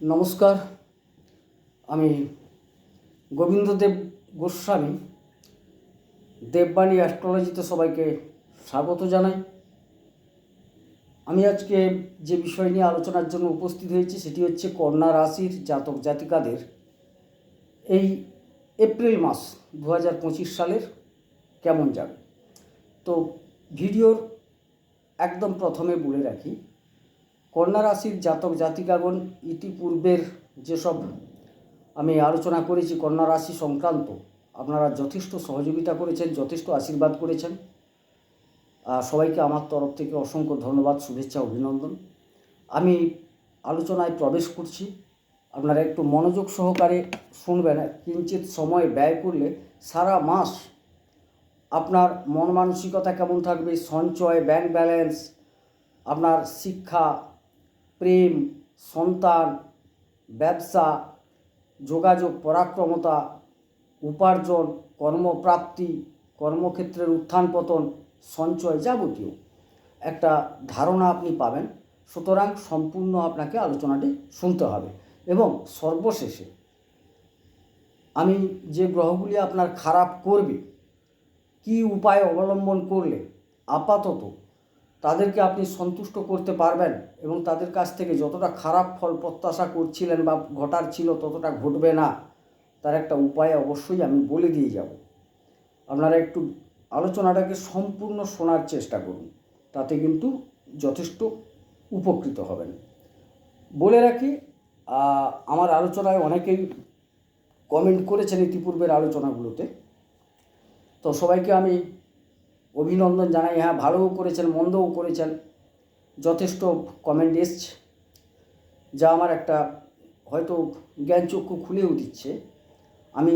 নমস্কার, আমি গোবিন্দদেব গোস্বামী, দেববাণী অ্যাস্ট্রোলজিতে সবাইকে স্বাগত জানাই। আমি আজকে যে বিষয় নিয়ে আলোচনার জন্য উপস্থিত হয়েছি সেটি হচ্ছে কন্যা রাশির জাতক জাতিকাদের এই এপ্রিল মাস দু হাজার পঁচিশ সালের কেমন যাবে। তো ভিডিওর একদম প্রথমে বলে রাখি কন্যা রাশির জাতক জাতিকাগণ ইতিপূর্বের যেসব আমি আলোচনা করেছি কন্যা রাশি সংক্রান্ত, আপনারা যথেষ্ট সহযোগিতা করেছেন, যথেষ্ট আশীর্বাদ করেছেন। সবাইকে আমার তরফ থেকে অসংখ্য ধন্যবাদ, শুভেচ্ছা, অভিনন্দন। আমি আলোচনায় প্রবেশ করছি। আপনারা একটু মনোযোগ সহকারে শুনবেন কিঞ্চিত সময় ব্যয় করলে সারা মাস আপনার মন মানসিকতা কেমন থাকবে, সঞ্চয়, ব্যাংক ব্যালেন্স, আপনার শিক্ষা প্রেম, সন্তান, ব্যবসা, যোগাযোগ, পরাক্রমতা, উপার্জন, কর্মপ্রাপ্তি, কর্মক্ষেত্রের উত্থান পতন সঞ্চয় যাবতীয়। একটা ধারণা আপনি পাবেন। সুতরাং সম্পূর্ণ আপনাকে আলোচনাটি শুনতে হবে এবং সর্বশেষে আমি যে গ্রহগুলি আপনার খারাপ করবে, কি উপায় অবলম্বন করলে আপাতত তাদেরকে আপনি সন্তুষ্ট করতে পারবেন এবং তাদের কাছ থেকে যতটা খারাপ ফল প্রত্যাশা করছিলেন বা ঘটার ছিল ততটা ঘটবে না, তার একটা উপায় অবশ্যই আমি বলে দিয়ে যাব। আপনারা একটু আলোচনাটাকে সম্পূর্ণ শোনার চেষ্টা করুন, তাতে কিন্তু যথেষ্ট উপকৃত হবেন। বলে রাখি আমার আলোচনায় অনেকেই কমেন্ট করেছেন ইতিপূর্বের আলোচনাগুলোতে। তো সবাইকে আমি অভিনন্দন জানাই। হ্যাঁ ভালোও করেছেন, মন্দও করেছেন। যথেষ্ট কমেন্ট এসছে, যা আমার একটা হয়তো জ্ঞানচক্ষু খুলেও দিচ্ছে। আমি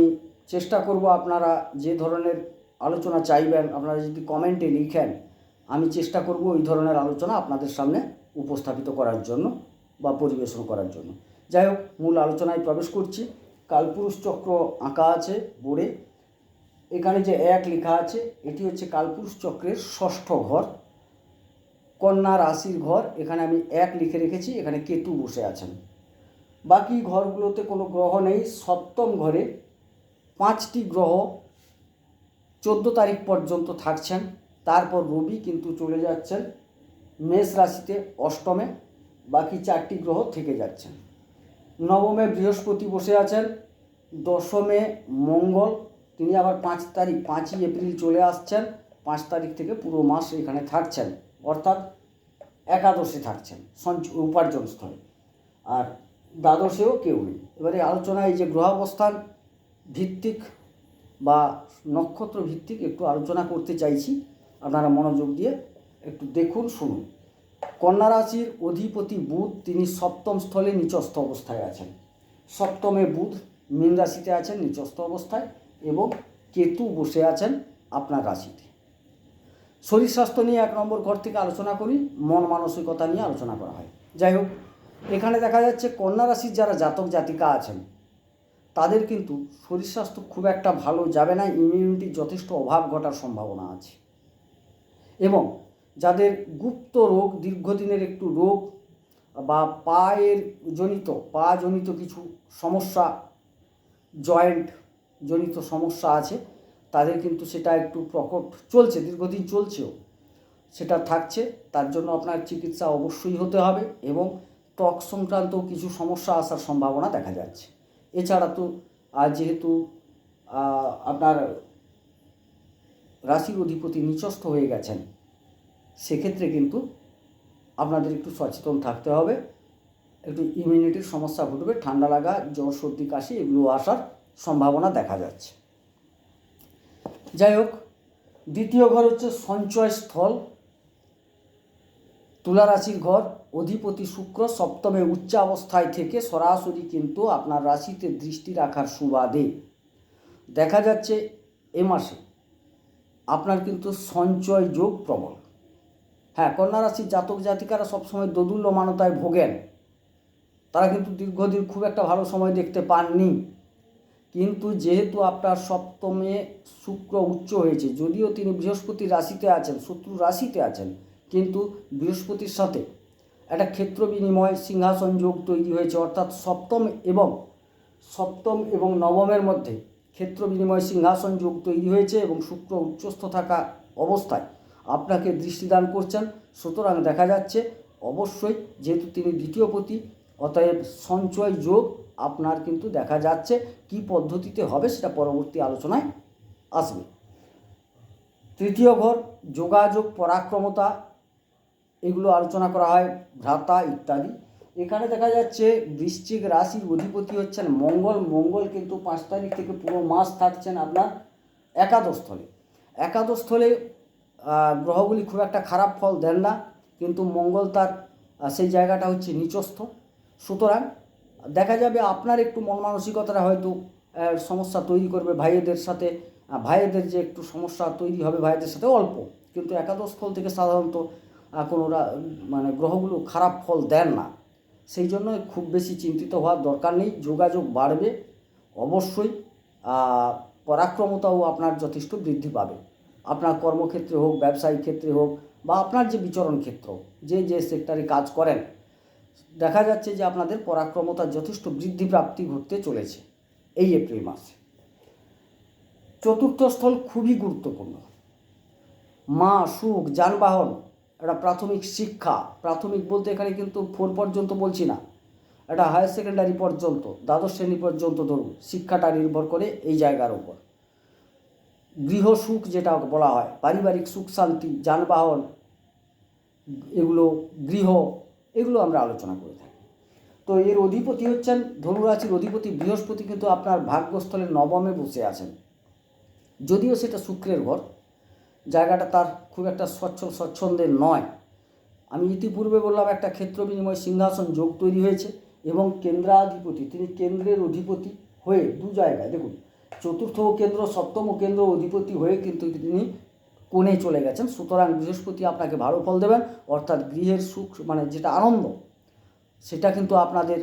চেষ্টা করব আপনারা যে ধরনের আলোচনা চাইবেন, আপনারা যদি কমেন্টে লিখেন, আমি চেষ্টা করব ওই ধরনের আলোচনা আপনাদের সামনে উপস্থাপিত করার জন্য বা পরিবেশন করার জন্য। যাই হোক, মূল আলোচনায় প্রবেশ করছি। কালপুরুষ চক্র আঁকা আছে বোর্ডে এখানে যে এক লেখা আছে, এটি হচ্ছে কালপুরুষ চক্রের ষষ্ঠ ঘর, কন্যা রাশির ঘর। এখানে আমি এক লিখে রেখেছি, এখানে কেতু বসে আছেন। বাকি ঘরগুলোতে কোনো গ্রহ নেই। সপ্তম ঘরে পাঁচটি গ্রহ চোদ্দ তারিখ পর্যন্ত থাকছেন। তারপর রবি কিন্তু চলে যাচ্ছেন। মেষ রাশিতে অষ্টমে, বাকি চারটি গ্রহ থেকে যাচ্ছেন। নবমে বৃহস্পতি বসে আছেন। দশমে মঙ্গল তিনি আবার পাঁচ তারিখ, পাঁচই এপ্রিল চলে আসছেন। পাঁচ তারিখ থেকে পুরো মাস এখানে থাকছেন। অর্থাৎ একাদশে থাকছেন সঞ্চ উপার্জন স্থলে। আর দ্বাদশেও কেউ নেই। এবারে আলোচনায় যে গ্রহাবস্থান ভিত্তিক বা নক্ষত্র ভিত্তিক একটু আলোচনা করতে চাইছি। আপনারা মনোযোগ দিয়ে একটু দেখুন, শুনুন। কন্যা রাশির অধিপতি বুধ, তিনি সপ্তম স্থলে নিচস্থ অবস্থায় আছেন। সপ্তমে বুধ, মীন রাশিতে আছেন, নিচস্থ অবস্থায়। এবং কেতু বসে আছেন আপনার রাশিতে। শরীর স্বাস্থ্য নিয়ে এক নম্বর ঘর থেকে আলোচনা করি, মন মানসিকতা নিয়ে আলোচনা করা হয়। যাই হোক, এখানে দেখা যাচ্ছে কন্যা রাশির যারা জাতক জাতিকা আছেন, তাদের কিন্তু শরীর স্বাস্থ্য খুব একটা ভালো যাবে না ইমিউনিটির যথেষ্ট অভাব ঘটার সম্ভাবনা আছে। এবং যাদের গুপ্ত রোগ, দীর্ঘদিনের একটু রোগ বা পায়ের জনিত, পা জনিত কিছু সমস্যা, জয়েন্ট জনিত সমস্যা আছে, তাদের কিন্তু সেটা একটু প্রকট চলছে, দীর্ঘদিন চলছেও। সেটা থাকছে, তার জন্য আপনার চিকিৎসা অবশ্যই হতে হবে এবং ত্বক সংক্রান্ত কিছু সমস্যা আসার সম্ভাবনা দেখা যাচ্ছে। এছাড়া তো যেহেতু আপনার রাশির অধিপতি নিচস্থ হয়ে গেছেন, সেক্ষেত্রে কিন্তু আপনাদের একটু সচেতন থাকতে হবে। একটু ইমিউনিটির সমস্যা ঘটবে, ঠান্ডা লাগা, জ্বর সর্দি কাশি, এগুলো আসার সম্ভাবনা দেখা যাচ্ছে। যাই হোক, দ্বিতীয় ঘর হচ্ছে সঞ্চয় স্থল। তুলা রাশির ঘর, অধিপতি শুক্র সপ্তমে উচ্চ অবস্থায় থেকে সরাসরি কিন্তু আপনার রাশিতে দৃষ্টি রাখার সুবাদে। দেখা যাচ্ছে এ মাসে আপনার কিন্তু সঞ্চয় যোগ প্রবল। হ্যাঁ কন্যা রাশির জাতক জাতিকারা সবসময় দোদুল্যমানতায় ভোগেন। তারা কিন্তু দীর্ঘদিন খুব একটা ভালো সময় দেখতে পাননি। কিন্তু যেহেতু আপনার সপ্তমে শুক্র উচ্চ হয়েছে, যদিও তিনি বৃহস্পতি রাশিতে আছেন শত্রু রাশিতে আছেন, কিন্তু বৃহস্পতির সাথে একটা ক্ষেত্র বিনিময় সিংহাসন যোগ তৈরি হয়েছে, অর্থাৎ সপ্তম এবং সপ্তম এবং নবমের মধ্যে ক্ষেত্র বিনিময় সিংহাসন যোগ তৈরি হয়েছে এবং শুক্র উচ্চস্থ থাকা অবস্থায় আপনাকে দৃষ্টিদান করছেন। সুতরাং দেখা যাচ্ছে, অবশ্যই যেহেতু তিনি দ্বিতীয় পতি অতএব সঞ্চয় যোগ আপনার কিন্তু দেখা যাচ্ছে কি পদ্ধতিতে হবে সেটা পরবর্তী আলোচনায় আসবে। তৃতীয় ঘর, যোগাযোগ, পরাক্রমতা, এগুলো আলোচনা করা হয়, ভ্রাতা ইত্যাদি। এখানে দেখা যাচ্ছে বৃশ্চিক রাশির অধিপতি হচ্ছেন মঙ্গল। মঙ্গল কিন্তু পাঁচ তারিখ থেকে পুরো মাস থাকছেন আপনার একাদশ স্থলে। একাদশ স্থলে গ্রহগুলি খুব একটা খারাপ ফল দেন না, কিন্তু মঙ্গল তার সেই জায়গাটা হচ্ছে নিচস্থ। সুতরাং দেখা যাবে আপনার একটু মন মানসিকতাটা হয়তো সমস্যা তৈরি করবে ভাইয়েদের সাথে। ভাইয়েদের যে একটু সমস্যা তৈরি হবে ভাইয়েদের সাথে অল্প। কিন্তু একাদশ স্থল থেকে সাধারণত কোনো মানে গ্রহগুলো খারাপ ফল দেন না। সেই জন্য খুব বেশি চিন্তিত হওয়ার দরকার নেই, যোগাযোগ বাড়বে। অবশ্যই পরাক্রমতাও আপনার যথেষ্ট বৃদ্ধি পাবে। আপনার কর্মক্ষেত্রে হোক, ব্যবসায়িক ক্ষেত্রে হোক, বা আপনার যে বিচরণ ক্ষেত্র, যে যে সেক্টরে কাজ করেন দেখা যাচ্ছে যে আপনাদের পরাক্রমতার যথেষ্ট বৃদ্ধি প্রাপ্তি ঘটতে চলেছে এই এপ্রিল মাসে। চতুর্থ স্থল খুবই গুরুত্বপূর্ণ। মা সুখ, যানবাহন, একটা প্রাথমিক শিক্ষা, প্রাথমিক বলতে এখানে কিন্তু ফোর পর্যন্ত বলছি না। এটা হায়ার সেকেন্ডারি পর্যন্ত, দ্বাদশ শ্রেণি পর্যন্ত ধরুন, শিক্ষাটা নির্ভর করে এই জায়গার উপর। গৃহ সুখ যেটা বলা হয়, পারিবারিক সুখ, শান্তি, যানবাহন, এগুলো গৃহ এগুলো আমরা আলোচনা করে থাকি। তো এর অধিপতি হচ্ছেন ধনুরাশির অধিপতি বৃহস্পতি কিন্তু আপনার ভাগ্যস্থলে নবমে বসে আছেন। যদিও সেটা শুক্রের ঘর, জায়গাটা তার খুব একটা স্বচ্ছ স্বচ্ছন্দের নয়। আমি ইতিপূর্বে বললাম একটা ক্ষেত্র বিনিময় সিংহাসন যোগ তৈরি হয়েছে এবং কেন্দ্রাধিপতি, তিনি কেন্দ্রের অধিপতি হয়ে দু জায়গায়, দেখুন, চতুর্থ কেন্দ্র, সপ্তম কেন্দ্র অধিপতি হয়ে কিন্তু তিনি কোণে চলে গেছেন, সুতরাং বৃহস্পতি আপনাকে ভালো ফল দেবেন, অর্থাৎ গৃহের সুখ মানে যেটা আনন্দ, সেটা কিন্তু আপনাদের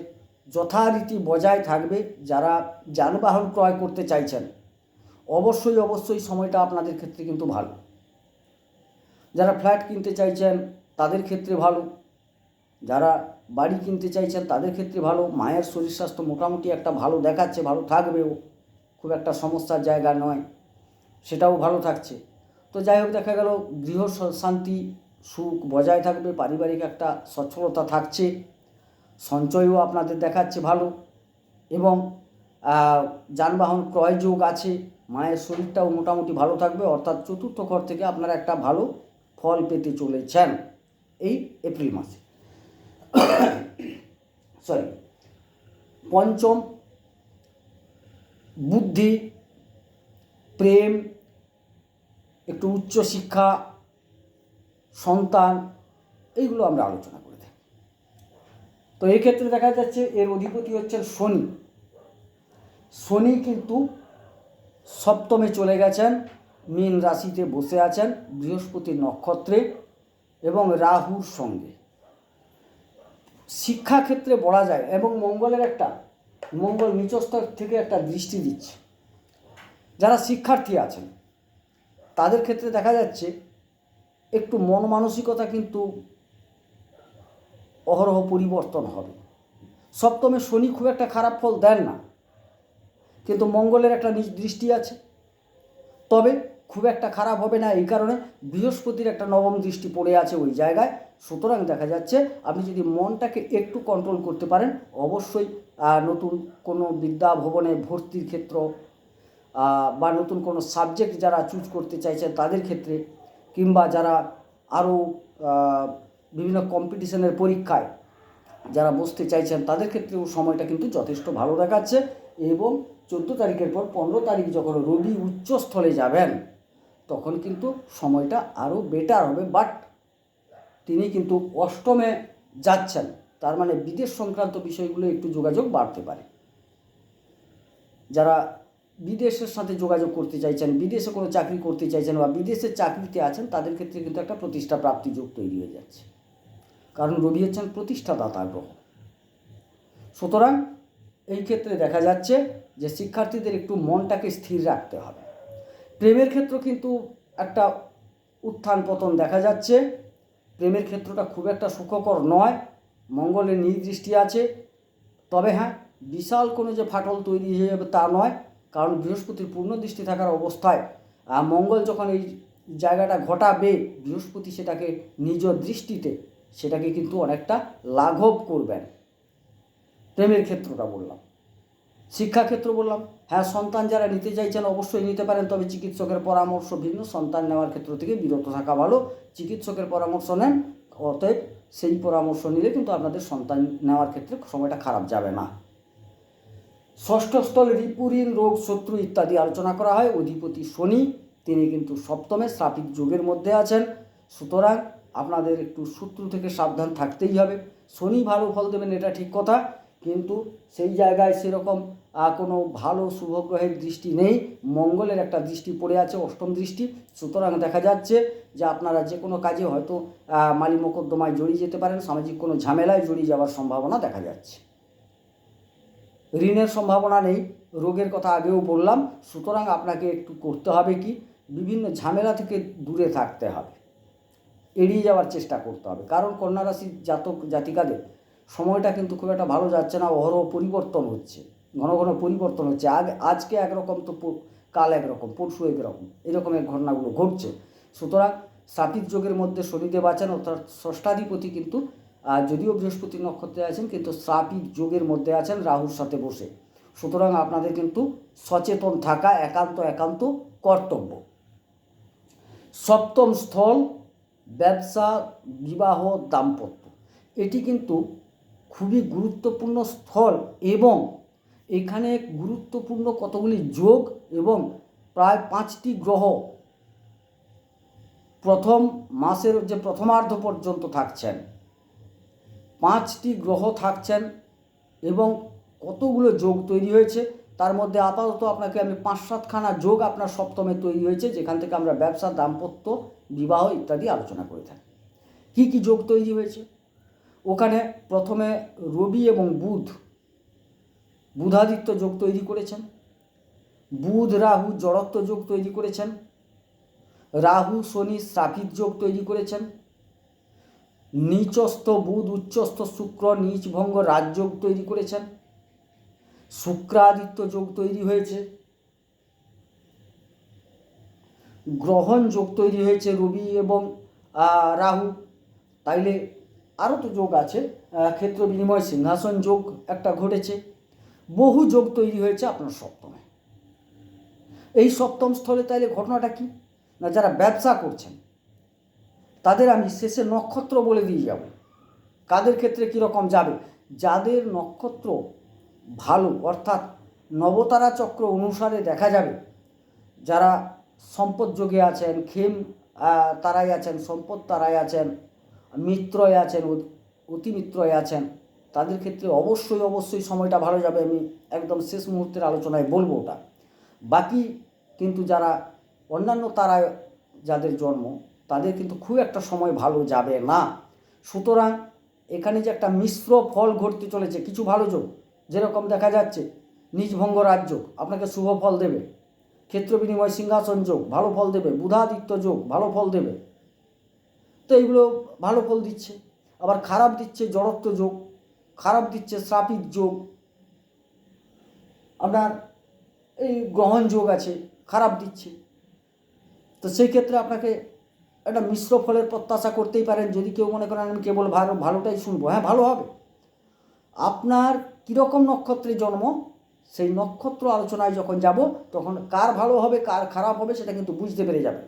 যথারীতি বজায় থাকবে যারা যানবাহন ক্রয় করতে চাইছেন। অবশ্যই অবশ্যই সময়টা আপনাদের ক্ষেত্রে কিন্তু ভালো। যারা ফ্ল্যাট কিনতে চাইছেন, তাদের ক্ষেত্রে ভালো। যারা বাড়ি কিনতে চাইছেন, তাদের ক্ষেত্রে ভালো। মায়ের শরীর স্বাস্থ্য মোটামুটি একটা ভালো দেখাচ্ছে, ভালো থাকবেও। খুব একটা সমস্যার জায়গা নয়। সেটাও ভালো থাকছে। তো যাই হোক, দেখা গেল, গৃহ শান্তি, সুখ বজায় থাকবে, পারিবারিক একটা সচ্ছলতা থাকছে, সঞ্চয়ও আপনাদের দেখাচ্ছে ভালো, এবং যানবাহন ক্রয় যোগ আছে, মায়ের শরীরটাও মোটামুটি ভালো থাকবে, অর্থাৎ চতুর্থ ঘর থেকে আপনারা একটা ভালো ফল পেতে চলেছেন, এই এপ্রিল মাসে। সরি, পঞ্চম, বুদ্ধি, প্রেম একটু উচ্চ শিক্ষা, সন্তান, এইগুলো আমরা আলোচনা করে থাকি। তো এই ক্ষেত্রে দেখা যাচ্ছে এর অধিপতি হচ্ছেন শনি। শনি কিন্তু সপ্তমে চলে গেছেন, মীন রাশিতে বসে আছেন বৃহস্পতির নক্ষত্রে এবং রাহুর সঙ্গে। শিক্ষাক্ষেত্রে বলা যায় এবং মঙ্গলের একটা, মঙ্গল নিচস্তর থেকে একটা দৃষ্টি দিচ্ছে। যারা শিক্ষার্থী আছেন তাদের ক্ষেত্রে দেখা যাচ্ছে একটু মন মানসিকতা কিন্তু অহরহ পরিবর্তন হবে। সপ্তমে শনি খুব একটা খারাপ ফল দেন না, কিন্তু মঙ্গলের একটা নিজ দৃষ্টি আছে। তবে খুব একটা খারাপ হবে না এই কারণে বৃহস্পতির একটা নবম দৃষ্টি পড়ে আছে ওই জায়গায়। সুতরাং দেখা যাচ্ছে আপনি যদি মনটাকে একটু কন্ট্রোল করতে পারেন, অবশ্যই নতুন কোনো বিদ্যা ভবনে ভর্তির ক্ষেত্র বা নতুন কোনো সাবজেক্ট যারা চুজ করতে চাইছেন তাদের ক্ষেত্রে কিংবা যারা আরও বিভিন্ন কম্পিটিশনের পরীক্ষায় যারা বসতে চাইছেন তাদের ক্ষেত্রেও সময়টা কিন্তু যথেষ্ট ভালো দেখাচ্ছে এবং চোদ্দ তারিখের পর পনেরো তারিখ যখন রবি উচ্চস্থলে যাবেন, তখন কিন্তু সময়টা আরও বেটার হবে। বাট তিনি কিন্তু অষ্টমে যাচ্ছেন, তার মানে বিদেশ সংক্রান্ত বিষয়গুলো একটু যোগাযোগ বাড়তে পারে। যারা বিদেশের সাথে যোগাযোগ করতে চাইছেন, বিদেশে কোনো চাকরি করতে চাইছেন বা বিদেশের চাকরিতে আছেন, তাদের ক্ষেত্রে কিন্তু একটা প্রতিষ্ঠা প্রাপ্তি যোগ তৈরি হয়ে যাচ্ছে। কারণ রবি হচ্ছেন প্রতিষ্ঠাদাতা গ্রহ। সুতরাং এই ক্ষেত্রে দেখা যাচ্ছে যে শিক্ষার্থীদের একটু মনটাকে স্থির রাখতে হবে। প্রেমের ক্ষেত্র কিন্তু একটা উত্থান পতন দেখা যাচ্ছে। প্রেমের ক্ষেত্রটা খুব একটা সুখকর নয়, মঙ্গলের নির্দৃষ্টি আছে। তবে হ্যাঁ বিশাল কোনো যে ফাটল তৈরি হয়ে যাবে তা নয় কারণ বৃহস্পতির পূর্ণ দৃষ্টি থাকার অবস্থায় মঙ্গল যখন এই জায়গাটা ঘটাবে, বৃহস্পতি সেটাকে নিজ দৃষ্টিতে, সেটাকে কিন্তু অনেকটা লাঘব করবেন। প্রেমের ক্ষেত্রটা বললাম। শিক্ষাক্ষেত্র বললাম। হ্যাঁ সন্তান যারা নিতে চাইছেন অবশ্যই নিতে পারেন, তবে চিকিৎসকের পরামর্শ ভিন্ন। সন্তান নেওয়ার ক্ষেত্র থেকে বিরত থাকা ভালো। চিকিৎসকের পরামর্শ নেন, অতএব সেই পরামর্শ নিলে কিন্তু আপনাদের সন্তান নেওয়ার ক্ষেত্রে সময়টা খারাপ যাবে না। ষষ্ঠ স্থলে রিপুরিন রোগ শত্রু ইত্যাদি আলোচনা করা হয়। অধিপতি শনি, তিনি কিন্তু সপ্তমে শ্রাপিক যুগের মধ্যে আছেন। সুতরাং আপনাদের একটু শত্রু থেকে সাবধান থাকতেই হবে। শনি ভালো ফল দেবেন, এটা ঠিক কথা। কিন্তু সেই জায়গায় সেরকম কোনো ভালো শুভ গ্রহের দৃষ্টি নেই। মঙ্গলের একটা দৃষ্টি পড়ে আছে, অষ্টম দৃষ্টি। সুতরাং দেখা যাচ্ছে যে আপনারা যে কোনো কাজে হয়তো মালি মোকদ্দমায় জড়িয়ে যেতে পারেন। সামাজিক কোনো ঝামেলায় জড়িয়ে যাওয়ার সম্ভাবনা দেখা যাচ্ছে। ঋণের সম্ভাবনা নেই, রোগের কথা আগেও বললাম, সুতরাং আপনাকে একটু করতে হবে কি? বিভিন্ন ঝামেলা থেকে দূরে থাকতে হবে। এড়িয়ে যাওয়ার চেষ্টা করতে হবে। কারণ কন্যা রাশির জাতক জাতিকাদের সময়টা কিন্তু খুব একটা ভালো যাচ্ছে না, অহরহ পরিবর্তন হচ্ছে, ঘন ঘন পরিবর্তন হচ্ছে। আগ, আজকে একরকম তো কাল একরকম, পরশু একরকম এরকমের ঘটনাগুলো ঘটছে। সুতরাং সাপিক যোগের মধ্যে শনিদেব আছেন, অর্থাৎ ষষ্ঠাধিপতি কিন্তু যদিও বৃহস্পতি নক্ষত্রে আছেন, কিন্তু শ্রাপিক যোগের মধ্যে আছেন রাহুর সাথে বসে। সুতরাং আপনাদের কিন্তু সচেতন থাকা একান্ত একান্ত কর্তব্য। সপ্তম স্থল, ব্যবসা, বিবাহ, দাম্পত্য। এটি কিন্তু খুবই গুরুত্বপূর্ণ স্থল এবং এখানে গুরুত্বপূর্ণ কতগুলি যোগ এবং প্রায় পাঁচটি গ্রহ প্রথম মাসের যে প্রথমার্ধ পর্যন্ত থাকছেন। পাঁচটি গ্রহ থাকছেন এবং কতগুলো যোগ তৈরি হয়েছে, তার মধ্যে আপাতত আপনাকে আমি পাঁচ সাতখানা যোগ আপনার সপ্তমে তৈরি হয়েছে, যেখান থেকে আমরা ব্যবসা দাম্পত্য, বিবাহ ইত্যাদি আলোচনা করে থাকি। কী কী যোগ তৈরি হয়েছে? ওখানে প্রথমে রবি এবং বুধ, বুধাদিত্য যোগ তৈরি করেছেন, বুধ, রাহু, জড়ত্ব যোগ তৈরি করেছেন, রাহু, শনি শ্রাপিত যোগ তৈরি করেছেন নিচস্থ বুধ, উচ্চস্থ শুক্র নিচভঙ্গ রাজযোগ তৈরি করেছেন। শুক্রাদিত্য যোগ তৈরি হয়েছে। গ্রহণ যোগ তৈরি হয়েছে রবি এবং রাহু। তাইলে আরও তো যোগ আছে ক্ষেত্র বিনিময় সিংহাসন যোগ একটা ঘটেছে। বহু যোগ তৈরি হয়েছে আপনার সপ্তমে। এই সপ্তম স্থলে তাইলে ঘটনাটা কি? না যারা ব্যবসা করছেন তাদের আমি শেষে নক্ষত্র বলে দিয়ে যাব। কাদের ক্ষেত্রে কীরকম যাবে? যাদের নক্ষত্র ভালো, অর্থাৎ নবতারা চক্র অনুসারে দেখা যাবে, যারা সম্পদ যোগে আছেন খেম তারাই আছেন, সম্পদ তারাই আছেন মিত্রয় আছেন অতি- অতিমিত্রয় আছেন, তাদের ক্ষেত্রে অবশ্যই অবশ্যই সময়টা ভালো যাবে, আমি একদম শেষ মুহূর্তের আলোচনায় বলব ওটা। বাকি কিন্তু যারা অন্যান্য তারায়, যাদের জন্ম তাদের কিন্তু খুব একটা সময় ভালো যাবে না। সুতরাং এখানে যে একটা মিশ্র ফল ঘটতে চলেছে, কিছু ভালো যোগ, যেরকম দেখা যাচ্ছে, নিজভঙ্গ রাজ্য আপনাকে শুভ ফল দেবে। ক্ষেত্র বিনিময় সিংহাসন যোগ, ভালো ফল দেবে। বুধাদিত্য যোগ, ভালো ফল দেবে। তো এইগুলো ভালো ফল দিচ্ছে। আবার খারাপ দিচ্ছে জড়ত্ব যোগ, খারাপ দিচ্ছে শ্রাপিক যোগ। আপনার এই গ্রহণ যোগ আছে, খারাপ দিচ্ছে। তো সেই ক্ষেত্রে আপনাকে একটা মিশ্র ফলের প্রত্যাশা করতেই পারেন, যদি কেউ মনে করেন আমি কেবল ভালো, ভালোটাই শুনব। হ্যাঁ ভালো হবে। আপনার কীরকম নক্ষত্রে জন্ম? সেই নক্ষত্র আলোচনায় যখন যাব, তখন কার ভালো হবে, কার খারাপ হবে, সেটা কিন্তু বুঝতে পেরে যাবে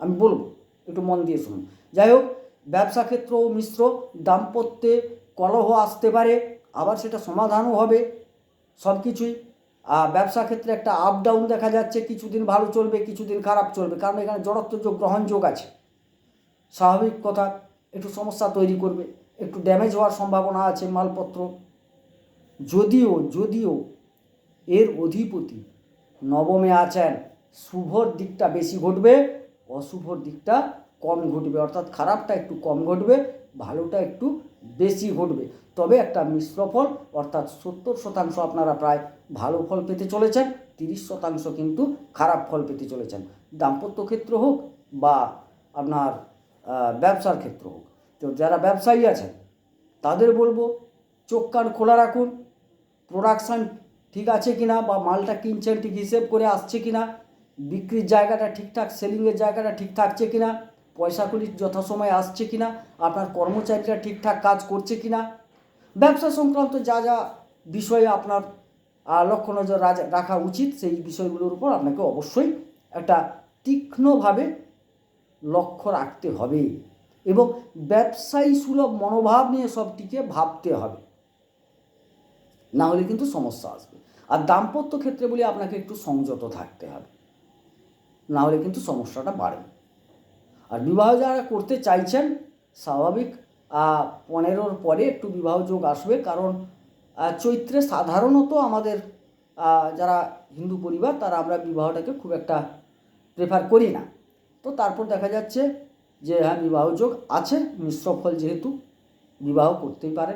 আমি বলব, একটু মন দিয়ে শুনুন। যাই হোক, ব্যবসা ক্ষেত্রও মিশ্র, দাম্পত্যে কলহ আসতে পারে, আবার সেটা সমাধানও হবে সব কিছুই আর ব্যবসা ক্ষেত্রে একটা আপ ডাউন দেখা যাচ্ছে, কিছুদিন ভালো চলবে, কিছুদিন খারাপ চলবে, কারণ এখানে জড়ত্ব যোগ গ্রহণ যোগ আছে। স্বাভাবিক কথা, একটু সমস্যা তৈরি করবে। একটু ড্যামেজ হওয়ার সম্ভাবনা আছে মালপত্র। যদিও যদিও এর অধিপতি নবমে আছেন, শুভর দিকটা বেশি ঘটবে, অশুভর দিকটা কম ঘটবে। অর্থাৎ খারাপটা একটু কম ঘটবে, ভালোটা একটু বেশি ঘটবে। তবে একটা মিশ্র ফল, অর্থাৎ সত্তর শতাংশ আপনারা প্রায় ভালো ফল পেতে চলেছেন, তিরিশ শতাংশ কিন্তু খারাপ ফল পেতে চলেছেন। দাম্পত্য ক্ষেত্র হোক বা আপনার ব্যবসার ক্ষেত্র হোক। তো যারা ব্যবসায়ী আছেন, তাদের বলব চোখ কান খোলা রাখুন। প্রোডাকশান ঠিক আছে কিনা বা মালটা কিনছেন ঠিক হিসেব করে আসছে কিনা, বিক্রির জায়গাটা ঠিকঠাক সেলিংয়ের জায়গাটা ঠিক থাকছে কিনা পয়সাগুলি যথাসময়ে আসছে কিনা, আপনার কর্মচারীরা ঠিকঠাক কাজ করছে কিনা, ব্যবসা সংক্রান্ত যা যা বিষয়ে আপনার লক্ষ্য নজর রাখা উচিত, সেই বিষয়গুলোর উপর আপনাকে অবশ্যই একটা তীক্ষ্ণভাবে লক্ষ্য রাখতে হবে এবং ব্যবসায়ী সুলভ মনোভাব নিয়ে সবটিকে ভাবতে হবে। না হলে কিন্তু সমস্যা আসবে। আর দাম্পত্য ক্ষেত্রে বলে আপনাকে একটু সংযত থাকতে হবে। না হলে কিন্তু সমস্যাটা বাড়বে আর বিবাহ যারা করতে চাইছেন, স্বাভাবিক পনেরোর পরে একটু বিবাহ যোগ আসবে। কারণ চৈত্রে সাধারণত আমাদের যারা হিন্দু পরিবার, তারা আমরা বিবাহটাকে খুব একটা প্রেফার করি না। তো তারপর দেখা যাচ্ছে যে হ্যাঁ বিবাহ যোগ আছে, মিশ্র ফল যেহেতু বিবাহ করতেই পারে,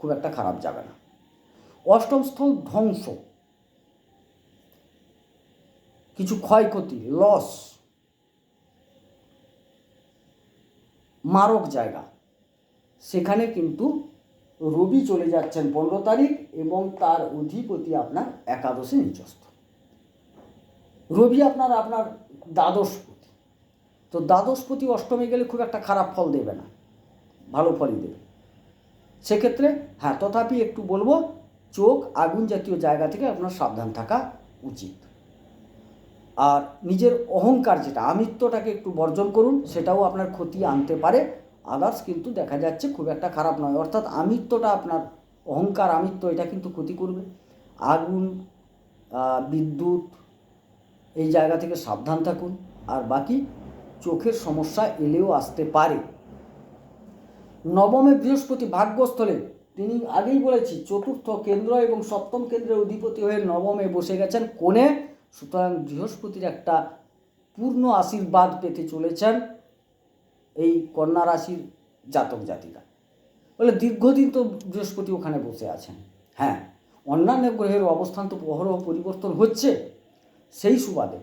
খুব একটা খারাপ যাবে না। অষ্টম স্থল ধ্বংস। কিছু ক্ষয়ক্ষতি লস মারক জায়গা। সেখানে কিন্তু রবি চলে যাচ্ছেন পনেরো তারিখ এবং তার অধিপতি আপনার একাদশে নিচস্থ রবি আপনার আপনার দ্বাদশপতি তো দ্বাদশপতি অষ্টমে গেলে খুব একটা খারাপ ফল দেবে না, ভালো ফলই দেবে। সেক্ষেত্রে হ্যাঁ তথাপি একটু বলব, চোখ আগুন জাতীয় জায়গা থেকে আপনার সাবধান থাকা উচিত। আর নিজের অহংকার যেটা, আমিত্বটাকে একটু বর্জন করুন, সেটাও আপনার ক্ষতি আনতে পারে। আদার্স কিন্তু দেখা যাচ্ছে খুব একটা খারাপ নয়, অর্থাৎ আমিত্বটা আপনার, অহংকার, আমিত্ব, এটা কিন্তু ক্ষতি করবে। আগুন বিদ্যুৎ, এই জায়গা থেকে সাবধান থাকুন। আর বাকি চোখের সমস্যা এলেও আসতে পারে। নবমে বৃহস্পতি ভাগ্যস্থলে তিনি আগেই বলেছি, চতুর্থ কেন্দ্র এবং সপ্তম কেন্দ্রের অধিপতি হয়ে নবমে বসে গেছেন কোণে। সুতরাং বৃহস্পতির একটা পূর্ণ আশীর্বাদ পেতে চলেছেন এই কন্যা রাশির জাতক জাতিকা। বলে দীর্ঘদিন তো বৃহস্পতি ওখানে বসে আছেন। হ্যাঁ অন্যান্য গ্রহের অবস্থান তো অহরহ পরিবর্তন হচ্ছে। সেই সুবাদে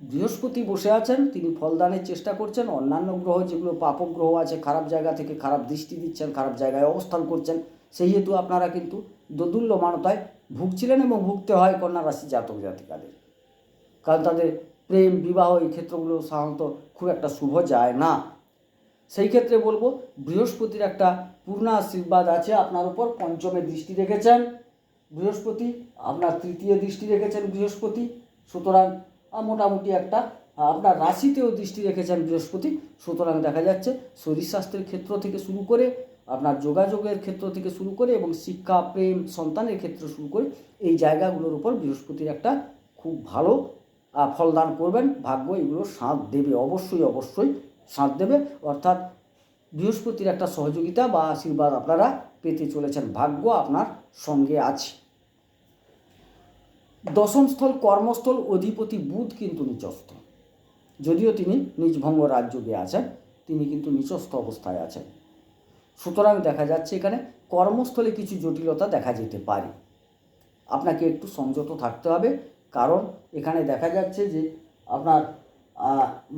বৃহস্পতি বসে আছেন, তিনি ফলদানের চেষ্টা করছেন, অন্যান্য গ্রহ যেগুলো পাপক গ্রহ আছে, খারাপ জায়গা থেকে খারাপ দৃষ্টি দিচ্ছেন, খারাপ জায়গায় অবস্থান করছেন, সেই হেতু আপনারা কিন্তু দোদুল্য মানতায় ভুগছিলেন এবং ভুগতে হয় কন্যা রাশি জাতক জাতিকাদের। কারণ তাদের প্রেম, বিবাহ এই ক্ষেত্রগুলো সাধারণত খুব একটা শুভ যায় না। সেই ক্ষেত্রে বলব, বৃহস্পতির একটা পূর্ণ আশীর্বাদ আছে আপনার উপর, পঞ্চমে দৃষ্টি রেখেছেন বৃহস্পতি, আপনার তৃতীয় দৃষ্টি রেখেছেন বৃহস্পতি, সুতরাং মোটামুটি একটা আপনার রাশিতেও দৃষ্টি রেখেছেন বৃহস্পতি, সুতরাং দেখা যাচ্ছে শরীর স্বাস্থ্যের ক্ষেত্র থেকে শুরু করে, আপনার যোগাযোগের ক্ষেত্র থেকে শুরু করে এবং শিক্ষা, প্রেম, সন্তানের ক্ষেত্র শুরু করে এই জায়গাগুলোর উপর বৃহস্পতির একটা খুব ভালো ফলদান করবেন। ভাগ্য এগুলো সাথ দেবে, অবশ্যই অবশ্যই সাথ দেবে। অর্থাৎ বৃহস্পতির একটা সহযোগিতা বা আশীর্বাদ আপনারা পেতে চলেছেন। ভাগ্য আপনার সঙ্গে আছে। দশম স্থল কর্মস্থল, অধিপতি বুধ কিন্তু নিচস্থ। যদিও তিনি নিজভঙ্গ রাজযোগে আছেন, তিনি কিন্তু নিচস্থ অবস্থায় আছেন। সুতরাং দেখা যাচ্ছে এখানে কর্মস্থলে কিছু জটিলতা দেখা যেতে পারে। আপনাকে একটু সংযত থাকতে হবে, কারণ এখানে দেখা যাচ্ছে যে আপনার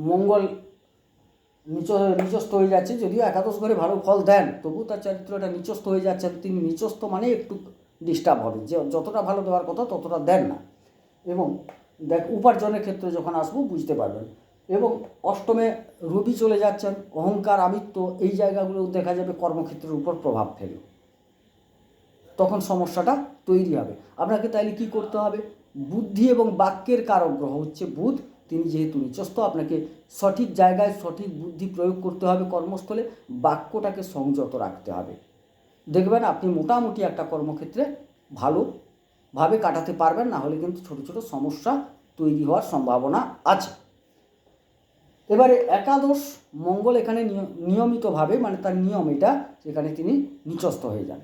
মঙ্গল নিচ, নিচস্থ হয়ে যাচ্ছে, যদিও একাদশ ঘরে ভালো ফল দেন তবু তার চরিত্রটা নিচস্থ হয়ে যাচ্ছে। তিনি নিচস্থ মানে একটু ডিস্টার্ব হবে। যে যতটা ভালো দেওয়ার কথা ততটা দেন না। এবং দেখ, উপার্জনের ক্ষেত্রে যখন আসব বুঝতে পারবেন। এবং অষ্টমে রবি চলে যাচ্ছেন, অহংকার, আমিত্ব, এই জায়গাগুলো দেখা যাবে কর্মক্ষেত্রের উপর প্রভাব ফেলবে তখন সমস্যাটা তৈরি হবে। আপনাকে তাইলে কি করতে হবে? বুদ্ধি এবং বাক্যের কারক গ্রহ হচ্ছে বুধ। তিনি যেহেতু নিচস্থ, আপনাকে সঠিক জায়গায় সঠিক বুদ্ধি প্রয়োগ করতে হবে কর্মস্থলে। বাক্যটাকে সংযত রাখতে হবে। দেখবেন আপনি মোটামুটি একটা কর্মক্ষেত্রে ভালোভাবে কাটাতে পারবেন, না হলে কিন্তু ছোট ছোট সমস্যা তৈরি হওয়ার সম্ভাবনা আছে। এবারে একাদশ মঙ্গল এখানে নিয়- নিয়মিতভাবে মানে তার নিয়ম এটা সেখানে তিনি নিচস্থ হয়ে যান।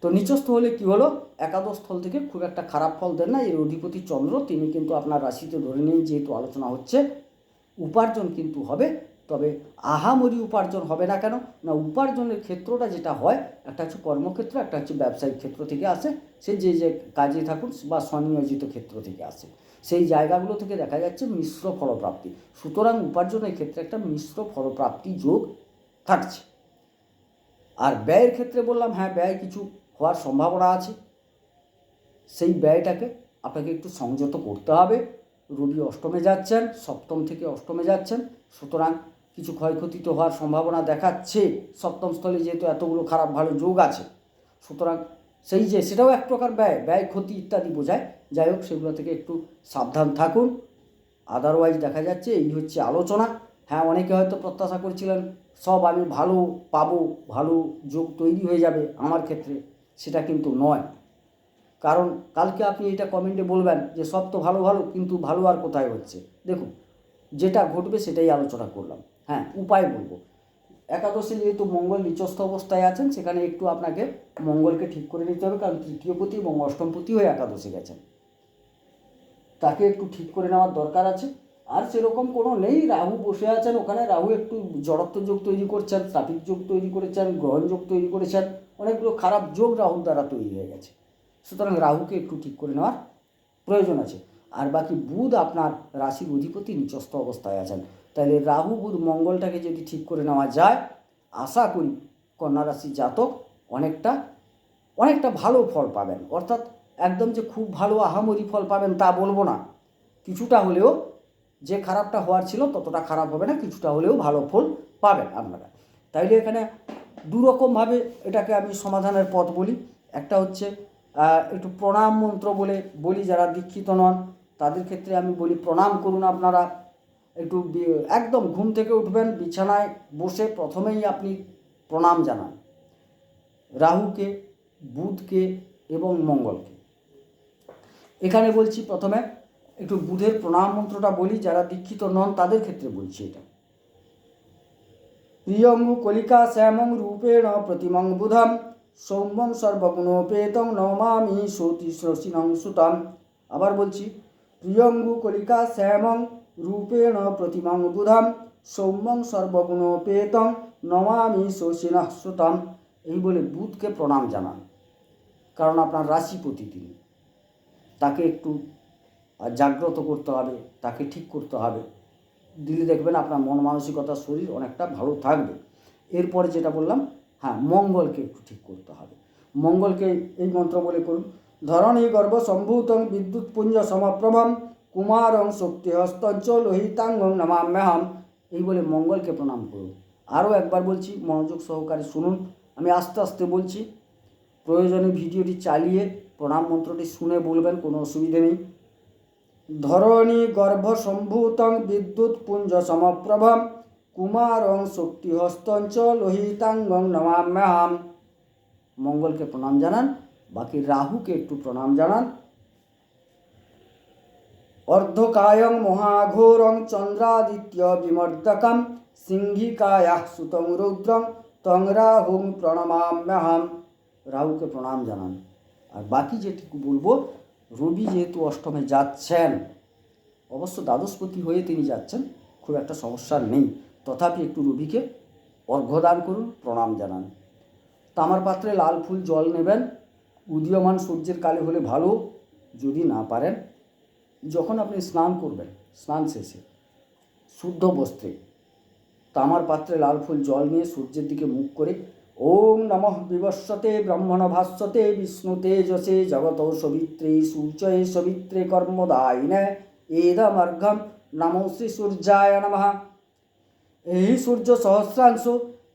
তো নিচস্থ হলে কি হলো? একাদশ স্থল থেকে খুব একটা খারাপ ফল দেন না। এর অধিপতি চন্দ্র, তিনি কিন্তু আপনার রাশিতে ধরে নিন যেহেতু আলোচনা হচ্ছে, উপার্জন কিন্তু হবে। তবে আহামরি উপার্জন হবে না কেন? না, উপার্জনের ক্ষেত্রটা যেটা হয়, একটা হচ্ছে কর্মক্ষেত্র, একটা হচ্ছে ব্যবসায়িক ক্ষেত্র থেকে আসে। সে যে যে কাজে থাকুন বা স্বনিয়োজিত ক্ষেত্র থেকে আসে। সেই জায়গাগুলো থেকে দেখা যাচ্ছে মিশ্র ফলপ্রাপ্তি। সুতরাং উপার্জনের ক্ষেত্রে একটা মিশ্র ফলপ্রাপ্তি যোগ থাকছে। আর ব্যয়ের ক্ষেত্রে বললাম হ্যাঁ ব্যয় কিছু হওয়ার সম্ভাবনা আছে। সেই ব্যয়টাকে আপনাকে একটু সংযত করতে হবে। রবি অষ্টমে যাচ্ছেন, সপ্তম থেকে অষ্টমে যাচ্ছেন। সুতরাং কিছু ক্ষয়ক্ষতি তো হওয়ার সম্ভাবনা দেখাচ্ছে। সপ্তম স্থলে যেহেতু এতগুলো খারাপ ভালো যোগ আছে, সুতরাং সেই যে সেটাও এক প্রকার ব্যয় ব্যয়, ক্ষতি ইত্যাদি বোঝায়। যাই হোক, সেগুলো থেকে একটু সাবধান থাকুন। আদারওয়াইজ দেখা যাচ্ছে এই হচ্ছে আলোচনা। হ্যাঁ অনেকে হয়তো প্রত্যাশা করছিলেন, সব আমি ভালো পাবো, ভালো যোগ তৈরি হয়ে যাবে আমার ক্ষেত্রে। সেটা কিন্তু নয়। কারণ কালকে আপনি এটা কমেন্টে বলবেন যে সব তো ভালো ভালো, কিন্তু ভালো আর কোথায় হচ্ছে? দেখুন, যেটা ঘটবে সেটাই আলোচনা করলাম। হ্যাঁ উপায় বলব। একাদশে যেহেতু মঙ্গল নিচস্থ অবস্থায় আছেন, সেখানে একটু আপনাকে মঙ্গলকে ঠিক করে নিতে হবে, কারণ তৃতীয়পতি এবং অষ্টমপতি হয়ে একাদশে গেছেন। তাকে একটু ঠিক করে নেওয়ার দরকার আছে। আর সেরকম কোনো নেই, রাহু বসে আছেন ওখানে, রাহু একটু জড়ত্ব যোগ তৈরি করছেন, ট্রাফিক যোগ তৈরি করেছেন, গ্রহণ যোগ তৈরি করেছেন, অনেকগুলো খারাপ যোগ রাহুর দ্বারা তৈরি হয়ে গেছে। সুতরাং রাহুকে একটু ঠিক করে নেওয়ার প্রয়োজন আছে। আর বাকি বুধ আপনার রাশির অধিপতি নিচস্থ অবস্থায় আছেন। তাহলে রাহু, বুধ মঙ্গলটাকে যদি ঠিক করে নেওয়া যায়, আশা করি কন্যা রাশির জাতক অনেকটা অনেকটা ভালো ফল পাবেন। অর্থাৎ একদম যে খুব ভালো আহামরি ফল পাবেন তা বলব না। কিছুটা হলেও যে খারাপটা হওয়ার ছিল ততটা খারাপ হবে না, কিছুটা হলেও ভালো ফল পাবেন আপনারা। তাইলে এখানে দুরকমভাবে এটাকে আমি সমাধানের পথ বলি। একটা হচ্ছে একটু প্রণাম মন্ত্র বলে, বলি যারা দীক্ষিত নন তাদের ক্ষেত্রে আমি বলি, প্রণাম করুন আপনারা। একটু একদম ঘুম থেকে উঠবেন, বিছানায় বসে প্রথমেই আপনি প্রণাম জানান। রাহুকে, বুধকে এবং মঙ্গলকে। এখানে বলছি প্রথমে একটু বুধের প্রণাম মন্ত্রটা বলি, যারা দীক্ষিত নন তাদের ক্ষেত্রে বলছি এটা। প্রিয়ং কলিকা শ্যামং রূপেণ প্রতিমং বুধম, সৌম্যং সর্বগুণোপেতং নমামি সতী শশিনং সুতম। আবার বলছি প্রিয়ঙ্গু কলিকা শ্যামং রূপেণ প্রতিমং বুধম সৌম্যং সর্বগুণোপেতং নমামি শশিনঃ সুতম। এই বলে বুধকে প্রণাম জানান। কারণ আপনার রাশিপতি তিনি। তাকে একটু জাগ্রত করতে হবে, তাকে ঠিক করতে হবে। দিলে দেখবেন আপনার মন মানসিকতা, শরীর অনেকটা ভালো থাকবে। এরপরে যেটা বললাম হ্যাঁ মঙ্গলকে একটু ঠিক করতে হবে। মঙ্গলকে এই মন্ত্র বলে করুন ধরণী গর্ভ সম্ভূতং বিদ্যুৎ পুঞ্জ সমপ্রভম কুমারং শক্তি হস্তঞ্চ লোহিতাঙ্গং নমাম্যহম। এই বলে মঙ্গলকে প্রণাম করুন। আরও একবার বলছি, মনোযোগ সহকারে শুনুন। আমি আস্তে আস্তে বলছি, প্রয়োজনে ভিডিওটি চালিয়ে প্রণাম মন্ত্রটি শুনে বলবেন, কোনো অসুবিধে নেই। ধরণী গর্ভসম্ভূতং বিদ্যুৎ পুঞ্জ সমপ্রভম কুমারং শক্তি হস্তঞ্চ লোহিতাঙ্গং নমাম্যাহাম। মঙ্গলকে প্রণাম জানান। বাকি রাহুকে একটু প্রণাম জানান। অর্ধকায়ং মহাঘোরং চন্দ্রাদিত্য বিমর্দকম সিংহিকায়া সুতং রৌদ্রং তং রাহুং প্রণমাম্যহম। রাহুকে প্রণাম জানান। আর বাকি যেটুকু বলব, রবি যেহেতু অষ্টমে যাচ্ছেন, অবশ্য দ্বাদশপতি হয়ে তিনি যাচ্ছেন, খুব একটা সমস্যা নেই। তথাপি একটু রবিকে অর্ঘ্যদান করুন, প্রণাম জানান। তামার পাত্রে লাল ফুল জল নেবেন। উদীয়মান সূর্যের কালে হলে ভালো, যদি না পারেন, যখন আপনি স্নান করবেন, স্নান শেষে, শুদ্ধ বস্ত্রে, তামার পাত্রে লাল ফুল জল নিয়ে সূর্যের দিকে মুখ করে, ওম নমঃ বিবস্বতে ব্রহ্মণ ভাস্বতে বিষ্ণু তেজসে জগত সবিত্রে সূর্যয়ে সবিত্রে কর্মদায়িনে এদমর্ঘম নমো শ্রী সূর্যায় নমঃ। এই সূর্য সহস্রাংশ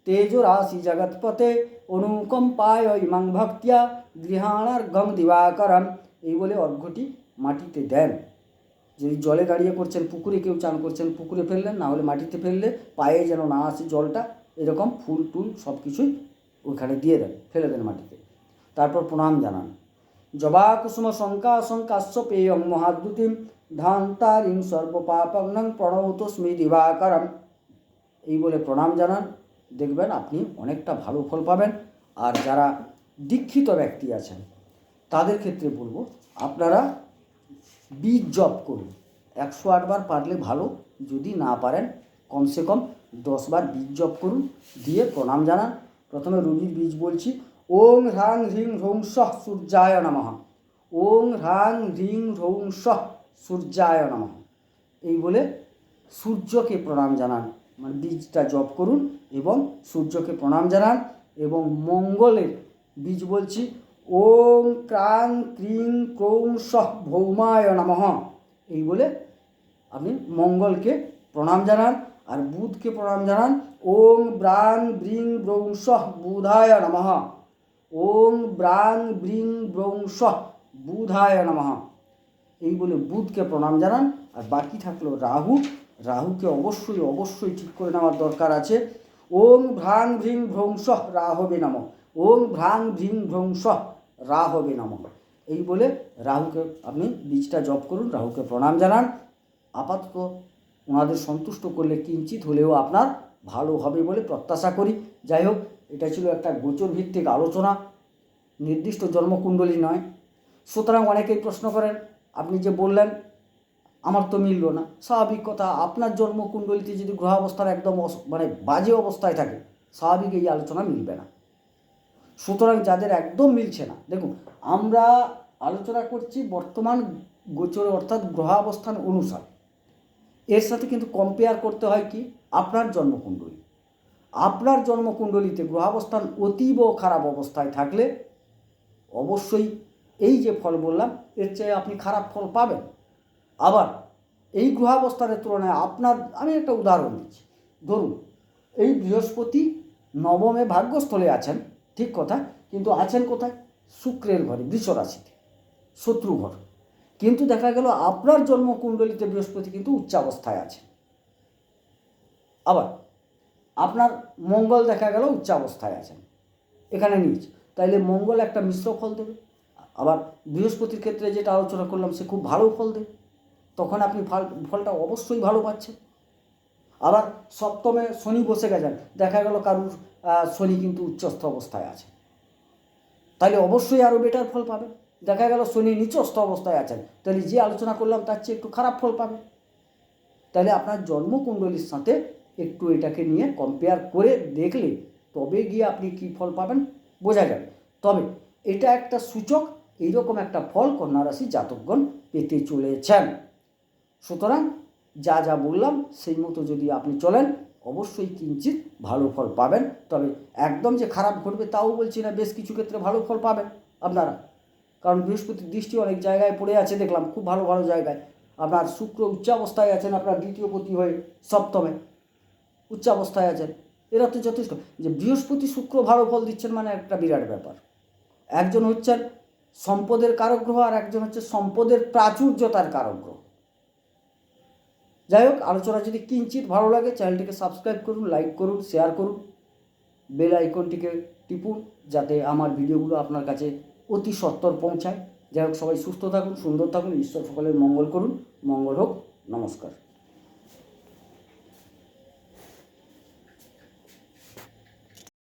তেজ রাশি জগৎপতে অনুকম্পায় ইমাং ভক্তিয়া গৃহাণার্ঘম দিবাকরম, এই বলে অর্ঘ্যটি মাটিতে দেন। যদি জলে দাঁড়িয়ে করছেন, পুকুরে কেউ চান করছেন, পুকুরে ফেললেন, না হলে মাটিতে ফেললে পায়ে যেন না আসে জলটা, এরকম ফুল, টুল সব কিছুই ওইখানে দিয়ে দেন, ফেলে দেন মাটিতে। তারপর প্রণাম জানান। জবা কুসুম শঙ্কা শঙ্কাশ্য পেয়ং মহাদ্যুতিম ধান্তারিং সর্বপাপগ্নং প্রণৌতস্মি দিবাকরম। এই বলে প্রণাম জানান। দেখবেন আপনি অনেকটা ভালো ফল পাবেন। আর যারা দীক্ষিত ব্যক্তি আছেন। তাদের ক্ষেত্রে বলব, আপনারা বীজ জপ করুন। একশো আটবার পারলে ভালো, যদি না পারেন, কমসে কম দশবার বীজ জপ করুন, দিয়ে প্রণাম জানান। প্রথমে রুবির বীজ বলছি ওং হ্রাং হ্রিং হ্রৌং সহ সূর্যায় নমঃ। ওং হ্রাং হ্রিং হ্রৌং সহ সূর্যায় নমঃ। এই বলে সূর্যকে প্রণাম জানান। মানে বীজটা জপ করুন এবং সূর্যকে প্রণাম জানান এবং মঙ্গলের বীজ বলছি, ওম ক্রাং ক্রিং ক্রৌং সহ ভৌমায় নমঃ। এই বলে আপনি মঙ্গলকে প্রণাম জানান আর বুধকে প্রণাম জানান। ওং ব্রাং ব্রিং ব্রৌং সহ বুধায় নমঃ। ওং ব্রাং ব্রিং ব্রৌং সহ বুধায় নমঃ। এই বলে বুধকে প্রণাম জানান আর বাকি থাকল রাহু। রাহুকে অবশ্যই অবশ্যই ঠিক করে নেওয়ার দরকার আছে। ওং ভ্রাং ভ্রিং ভ্রংস রাহবে নম। ওং ভ্রাং ভ্রিং ভ্রংস রাহবে নম। এই বলে রাহুকে আপনি বীজটা জপ করুন, রাহুকে প্রণাম জানান। আপাতত ওনাদের সন্তুষ্ট করলে কিঞ্চিত হলেও আপনার ভালো হবে বলে প্রত্যাশা করি। যাই হোক, এটা ছিল একটা গোচর ভিত্তিক আলোচনা। নির্দিষ্ট জন্মকুণ্ডলী নয়। সুতরাং অনেকেই প্রশ্ন করেন, আপনি যে বললেন, আমার তো মিলল না। স্বাভাবিক কথা, আপনার জন্মকুণ্ডলিতে যদি গ্রহাবস্থার একদম অস- মানে বাজে অবস্থায় থাকে, স্বাভাবিক এই আলোচনা মিলবে না। সুতরাং যাদের একদম মিলছে না, দেখুন, আমরা আলোচনা করছি বর্তমান গোচরে, অর্থাৎ গ্রহাবস্থান অনুসারে। এর সাথে কিন্তু কম্পেয়ার করতে হয় কি? আপনার জন্মকুণ্ডলী। আপনার জন্মকুণ্ডলিতে গ্রহাবস্থান অতীব খারাপ অবস্থায় থাকলে অবশ্যই এই যে ফল বললাম, এর চেয়ে আপনি খারাপ ফল পাবেন। আবার এই গ্রহাবস্থানের তুলনায় আপনার, আমি একটা উদাহরণ দিচ্ছি। ধরুন, এই বৃহস্পতি নবমে ভাগ্যস্থলে আছেন ঠিক কথা কিন্তু আছেন কোথায়? শুক্রের ঘরে বৃষ রাশিতে শত্রু ঘর কিন্তু দেখা গেল আপনার জন্মকুণ্ডলিতে বৃহস্পতি কিন্তু উচ্চাবস্থায় আছে। আবার আপনার মঙ্গল দেখা গেল উচ্চাবস্থায় আছেন। এখানে নিচ তাইলে মঙ্গল একটা মিশ্র ফল দেবে। আবার বৃহস্পতির ক্ষেত্রে যেটা আলোচনা করলাম, সে খুব ভালো ফল দেবে। তখন আপনি ফল, ফলটা অবশ্যই ভালো পাচ্ছেন। আবার সপ্তমে শনি বসে গেছেন, দেখা গেল কারুর শনি কিন্তু উচ্চস্থ অবস্থায় আছে। তাহলে অবশ্যই আরও বেটার ফল পাবে। দেখা গেল শনি নিচস্থ অবস্থায় আছেন তাহলে যে আলোচনা করলাম তার চেয়ে একটু খারাপ ফল পাবে। তাহলে আপনার জন্মকুণ্ডলীর সাথে একটু এটাকে নিয়ে কম্পেয়ার করে দেখলে তবে গিয়ে আপনি কী ফল পাবেন, বোঝা যাবে। তবে এটা একটা সূচক, এইরকম একটা ফল কন্যা রাশি জাতকগণ পেতে চলেছেন। সুতরাং যা যা বললাম, সেই মতো যদি আপনি চলেন, অবশ্যই কিঞ্চিত ভালো ফল পাবেন। তবে একদম যে খারাপ ঘটবে তাও বলছি না, বেশ কিছু ক্ষেত্রে ভালো ফল পাবেন আপনারা। কারণ বৃহস্পতির দৃষ্টি অনেক জায়গায় পড়ে আছে, দেখলাম খুব ভালো ভালো জায়গায়। আপনার শুক্র উচ্চাবস্থায় আছেন, আপনার দ্বিতীয় পতি হয়ে সপ্তমে উচ্চাবস্থায় আছেন। এরা তো যথেষ্ট। যে বৃহস্পতি শুক্র ভালো ফল দিচ্ছেন মানে একটা বিরাট ব্যাপার। একজন হচ্ছেন সম্পদের কারক গ্রহ আর একজন হচ্ছে সম্পদের প্রাচুর্যতার কারক গ্রহ যাই হোক, আলোচনা যদি কিঞ্চিত ভালো লাগে, চ্যানেলটিকে সাবস্ক্রাইব করুন লাইক করুন শেয়ার করুন বেল আইকনটিকে টিপুন, যাতে আমার ভিডিওগুলো আপনার কাছে অতি সত্তর পৌঁছায়। যাই হোক, সবাই সুস্থ থাকুন, সুন্দর থাকুন, ঈশ্বর সকলের মঙ্গল করুন। মঙ্গল হোক, নমস্কার।